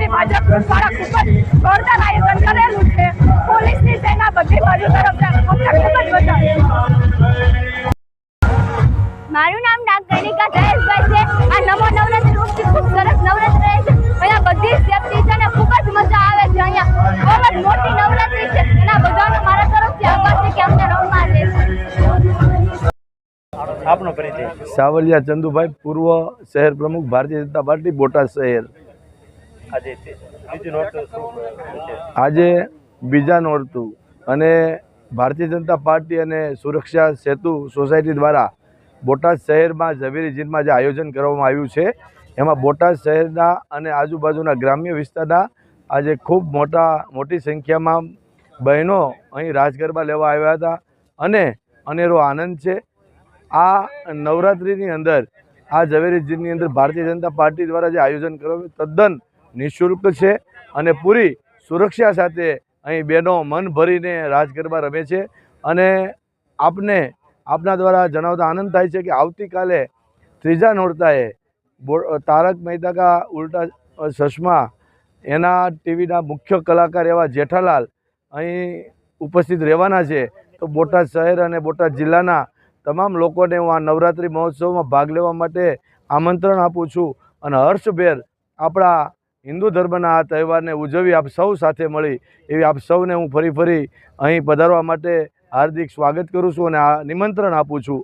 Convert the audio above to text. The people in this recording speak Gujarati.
નવરાત્રી ભાજપ દ્વારા ખૂબ જ જોરદાર આયોજન કરેલું છે. પોલીસની સેના બધી બાજુ તરફ ખૂબ જ વધારે મારું નામ નાગકર્ણિકા જયેશભાઈ છે. આ નમો નવરાત્રી રૂપથી ખૂબ સરસ નવરાત્રી રહે છે. અહીંયા બધી વ્યક્તિ છે ને ખૂબ જ મજા આવે છે અહીંયા. બહુ જ મોટી નવરાત્રી છે. અને બધાનો મારા તરફથી આભાર છે કે અમને રમવા દે છે. આપનો પરિચય. સાવલિયા ચંદુભાઈ પૂર્વ શહેર પ્રમુખ ભારતીય જનતા પાર્ટી બોટાદ શહેર. આજે બીજું નોરતું અને ભારતીય જનતા પાર્ટી અને સુરક્ષા સેતુ સોસાયટી દ્વારા બોટાદ શહેરમાં ઝવેરી જીનમાં જે આયોજન કરવામાં આવ્યું છે, એમાં બોટાદ શહેરના અને આજુબાજુના ગ્રામ્ય વિસ્તારના આજે ખૂબ મોટા, મોટી સંખ્યામાં બહેનો અહીં રાજગરબા લેવા આવ્યા હતા. અને અનેરો આનંદ છે. આ નવરાત્રિની અંદર, આ ઝવેરી જીની અંદર ભારતીય જનતા પાર્ટી દ્વારા જે આયોજન કરવામાં તદ્દન નિઃશુલ્ક છે અને પૂરી સુરક્ષા સાથે અહીં બહેનો મન ભરીને રાસ ગરબા રમે છે. અને આપને, આપના દ્વારા જણાવતા આનંદ થાય છે કે આવતીકાલે ત્રીજા નોરતાએ તારક મહેતા કા ઉલ્ટા ચશ્મા, એના ટીવીના મુખ્ય કલાકાર એવા જેઠાલાલ અહીં ઉપસ્થિત રહેવાના છે. તો બોટાદ શહેર અને બોટાદ જિલ્લાના તમામ લોકોને હું આ નવરાત્રિ મહોત્સવમાં ભાગ લેવા માટે આમંત્રણ આપું છું. અને હર્ષભેર આપણા હિન્દુ ધર્મના આ તહેવારને ઉજવી આપ સૌ સાથે મળી એવી આપ સૌને હું ફરી ફરી અહીં પધારવા માટે હાર્દિક સ્વાગત કરું છું અને આ નિમંત્રણ આપું છું.